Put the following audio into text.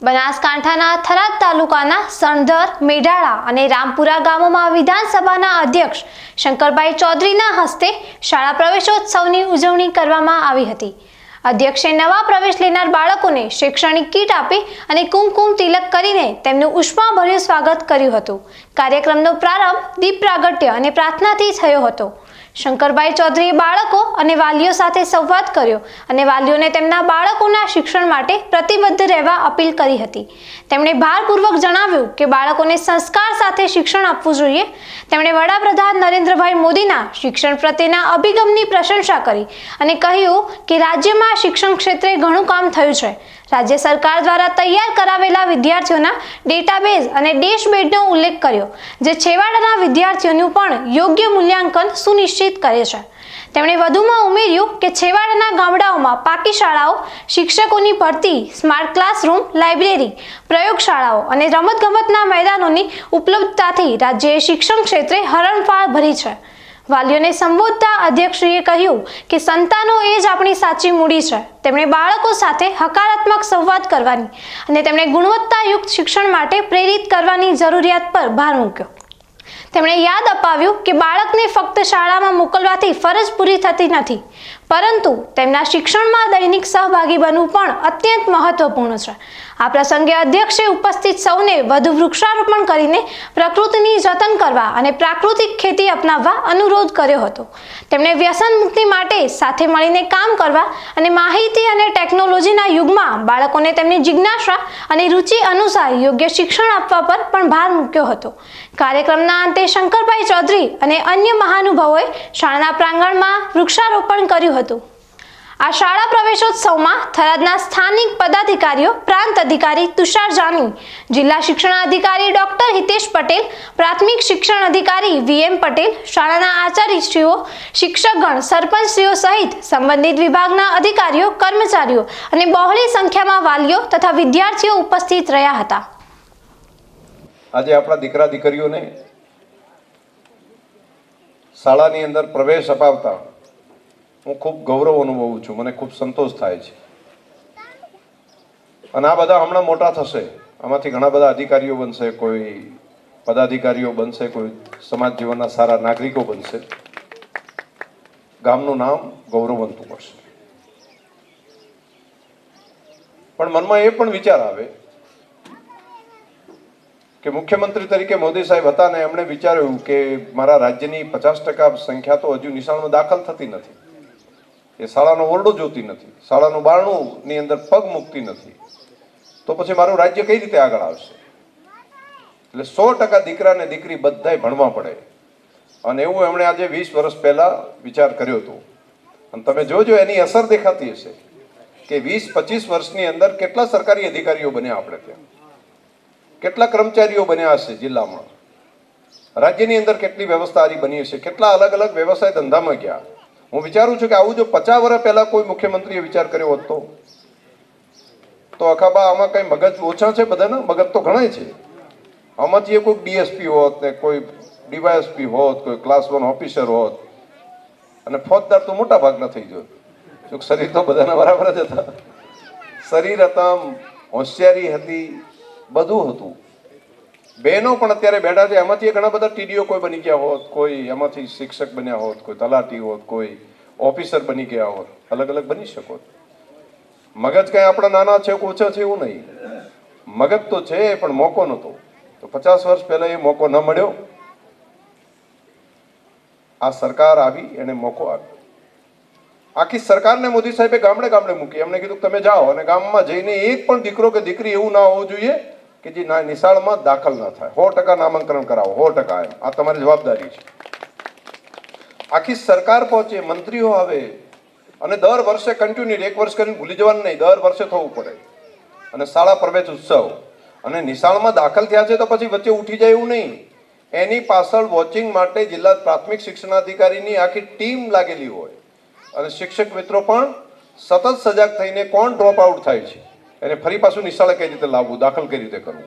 બનાસકાંઠાના થરાદ તાલુકાના સણધર, મેઢાળા અને રામપુરા ગામોમાં વિધાનસભાના અધ્યક્ષ શંકરભાઈ ચૌધરીના હસ્તે શાળા પ્રવેશોત્સવની ઉજવણી કરવામાં આવી હતી. અધ્યક્ષે નવા પ્રવેશ લેનાર બાળકોને શૈક્ષણિક કીટ આપી અને કુમકુમ તિલક કરીને તેમનું ઉષ્માભર્યું સ્વાગત કર્યું હતું. કાર્યક્રમનો પ્રારંભ દીપ પ્રાગટ્ય અને પ્રાર્થનાથી થયો હતો. શંકરભાઈ ચૌધરીએ બાળકો અને વાલીઓ સાથે સંવાદ કર્યો અને વાલીઓને તેમના બાળકોના શિક્ષણ માટે પ્રતિબદ્ધ રહેવા અપીલ કરી હતી. તેમણે ભારપૂર્વક જણાવ્યું કે બાળકોને સંસ્કાર સાથે શિક્ષણ આપવું જોઈએ. તેમણે વડાપ્રધાન નરેન્દ્રભાઈ મોદીના શિક્ષણ પ્રત્યેના અભિગમની પ્રશંસા કરી અને કહ્યું કે રાજ્યમાં શિક્ષણ ક્ષેત્રે ઘણું કામ થયું છે. રાજ્ય સરકાર દ્વારા તૈયાર કરાવેલા વિદ્યાર્થીઓના ડેટાબેઝ અને ડેશબેડનો ઉલ્લેખ કર્યો, જે છેવાડાના વિદ્યાર્થીઓનું પણ યોગ્ય મૂલ્યાંકન સુનિશ્ચિત કરે છે. તેમણે વધુમાં ઉમેર્યું કે છેવાડાના ગામડાઓમાં પાકી શાળાઓ શિક્ષકોની ભરતી સ્માર્ટ ક્લાસરૂમ લાઇબ્રેરી પ્રયોગશાળાઓ અને રમતગમતના મેદાનોની ઉપલબ્ધતાથી રાજ્યએ શિક્ષણ ક્ષેત્રે હરણફાળ ભરી છે. વાલીઓને સંબોધતા અધ્યક્ષશ્રીએ કહ્યું કે સંતાનો એ જ આપણી સાચી મૂડી છે. તેમણે બાળકો સાથે હકારાત્મક સંવાદ કરવાની અને તેમણે ગુણવત્તાયુક્ત શિક્ષણ માટે પ્રેરિત કરવાની જરૂરિયાત પર ભાર મૂક્યો. તેમણે યાદ અપાવ્યું કે બાળકને ફક્ત શાળામાં મોકલવાથી ફરજ પૂરી થતી નથી. પરંતુ તેમના શિક્ષણમાં દૈનિક સહભાગી બનવું પણ અત્યંત મહત્વપૂર્ણ છે. આ પ્રસંગે અધ્યક્ષે ઉપસ્થિત સૌને વધુ વૃક્ષારોપણ કરીને પ્રકૃતિની જતન કરવા અને પ્રાકૃતિક ખેતી અપનાવવા અનુરોધ કર્યો હતો. તેમણે વ્યસન મુક્તિ માટે સાથે મળીને કામ કરવા અને માહિતી અને ટેકનોલોજીના યુગમાં બાળકોને તેમની જિજ્ઞાસા અને રુચિ અનુસાર યોગ્ય શિક્ષણ આપવા પર પણ ભાર મૂક્યો હતો. કાર્યક્રમના અંતે શંકરભાઈ ચૌધરી અને અન્ય મહાનુભાવોએ શાળાના પ્રાંગણમાં વૃક્ષારોપણ કર્યું હતું. આ શાળા પ્રવેશોત્સવમાં થરાદના સ્થાનિક પદાધિકારીઓ, પ્રાંત અધિકારી તુષાર જાની, જિલ્લા શિક્ષણ અધિકારી ડોક્ટર હિતેશ પટેલ, પ્રાથમિક શિક્ષણ અધિકારી વીએમ પટેલ, શાળાના આચાર્યશ્રીઓ, શિક્ષકગણ, સરપંચશ્રીઓ સહિત સંબંધિત વિભાગના અધિકારીઓ, કર્મચારીઓ અને બહોળી સંખ્યામાં વાલીઓ તથા વિદ્યાર્થીઓ ઉપસ્થિત રહ્યા હતા. આજે આપણા દીકરા દીકરીઓને શાળાની અંદર પ્રવેશ અપાવતા હું ખૂબ ગૌરવ અનુભવું છું, મને ખૂબ સંતોષ થાય છે. અને આ બધા હમણાં મોટા થશે. આમાંથી ઘણા બધા અધિકારીઓ બનશે, કોઈ પદાધિકારીઓ બનશે, કોઈ સમાજ જીવનના સારા નાગરિકો બનશે. ગામનું નામ ગૌરવવંતું કરશે પણ મનમાં એ પણ વિચાર આવે કે મુખ્યમંત્રી તરીકે મોદી સાહેબ હતા ને એમણે વિચાર્યું કે મારા રાજ્યની પચાસ ટકા સંખ્યા તો હજુ નિશાળમાં દાખલ થતી નથી. એ શાળાનો ઓરડો જોતી નથી, શાળાનું બારણું ની અંદર પગ મૂકતી નથી. તો પછી મારું રાજ્ય કઈ રીતે આગળ આવશે? એટલે સો ટકા દીકરા ને દીકરી બધાય ભણવા પડે. અને એવું એમણે આજે વીસ વર્ષ પહેલાં વિચાર કર્યો હતો. અને તમે જોજો, એની અસર દેખાતી હશે કે વીસ, પચીસ વર્ષની અંદર કેટલા સરકારી અધિકારીઓ બન્યા આપણે ત્યાં? કેટલા કર્મચારીઓ બન્યા હશે જિલ્લામાં? રાજ્યની અંદર કેટલી વ્યવસ્થા આરી બની હશે? કેટલા અલગ અલગ વ્યવસાય ધંધામાં ગયા? હું વિચારું છું કે આવું જો પચાસ વર્ષ પહેલા કોઈ મુખ્યમંત્રીએ વિચાર કર્યો હોત તો? તો અખાબા આમાં કઈ મગજ ઓછા છે બધાના? મગજ તો ઘણા છે. આમાંથી એ કોઈ ડીએસપી હોત ને કોઈ ડીવાયએસપી હોત, કોઈ ક્લાસ વન ઓફિસર હોત, અને ફોજદાર તો મોટા ભાગના થઈ જોત. જો શરીર તો બધાના બરાબર જ હતા. શરીર હતા હોશિયારી હતી, બધું હતું. બહેનો પણ અત્યારે બેઠા છે. એમાંથી ઘણા બધા ટીડીઓ કોઈ બની ગયા હોત, કોઈ એમાંથી શિક્ષક બન્યા હોત, કોઈ તલાટી હોત, કોઈ ઓફિસર બની ગયા હોત. અલગ અલગ બની શકો મગજ કઈ આપણા નાના છે ઓછા છે એવું નહીં. મગજ તો છે, પણ મોકો નહોતો. તો પચાસ વર્ષ પહેલા એ મોકો ન મળ્યો. આ સરકાર આવી, એને મોકો આપ્યો. આખી સરકારને મોદી સાહેબે ગામડે ગામડે મૂકી. એમને કીધું તમે જાઓ અને ગામમાં જઈને એક પણ દીકરો કે દીકરી એવું ના હોવું જોઈએ. કે જે નિશાળમાં દાખલ ના થાય. સો ટકા નામાંકન કરાવો. સો ટકા એમ. આ તમારી જવાબદારી છે. આખી સરકાર પહોંચે, મંત્રીઓ આવે અને દર વર્ષે કન્ટિન્યુ એક વર્ષ કરીને ભૂલી જવાનું નહીં. દર વર્ષે થવું પડે. અને શાળા પ્રવેશ ઉત્સવ. અને નિશાળમાં દાખલ થયા છે તો પછી વચ્ચે ઉઠી જાય એવું નહીં. એની પાછળ વોચિંગ માટે જિલ્લા પ્રાથમિક શિક્ષણાધિકારીની આખી ટીમ લાગેલી હોય. અને શિક્ષક મિત્રો પણ સતત સજાગ થઈને કોણ ડ્રોપ આઉટ થાય છે? એને ફરી પાછું નિશાળે કઈ રીતે લાવવું દાખલ કઈ રીતે કરવું?